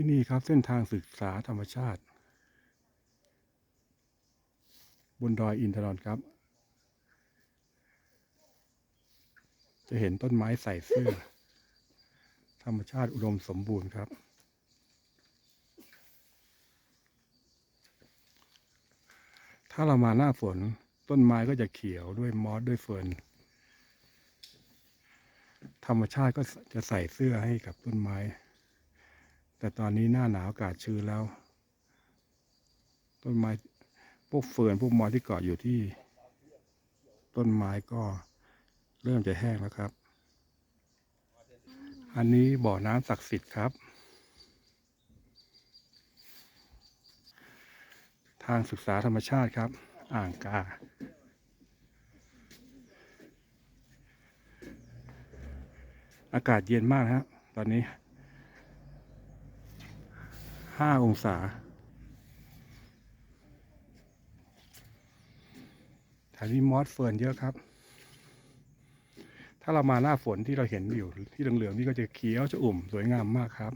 ที่นี่ครับเส้นทางศึกษาธรรมชาติ บนดอยอินทนนท์ครับ จะเห็นต้นไม้ใส่เสื้อ ธรรมชาติอุดมสมบูรณ์ครับถ้าเรามาหน้าฝนต้นไม้ก็จะเขียวด้วยมอสด้วยเฟิร์นธรรมชาติก็จะใส่เสื้อให้กับต้นไม้ แต่ตอนนี้หน้าหนาวอากาศชื้นแล้ว ต้นไม้พวกเฟิร์นพวกมอที่เกาะอยู่ที่ ต้นไม้ก็เริ่มจะแห้งแล้วครับ อันนี้บ่อน้ำศักดิ์สิทธิ์ครับ ทางศึกษาธรรมชาติครับ อ่างกาอากาศเย็นมากฮะตอนนี้ ห้าองศา แถวนี้มอสเฟิร์นเยอะครับ ถ้าเรามาหน้าฝนที่เราเห็นอยู่ที่เหลืองๆนี่ก็จะเขียวจะอุ่มสวยงามมากครับ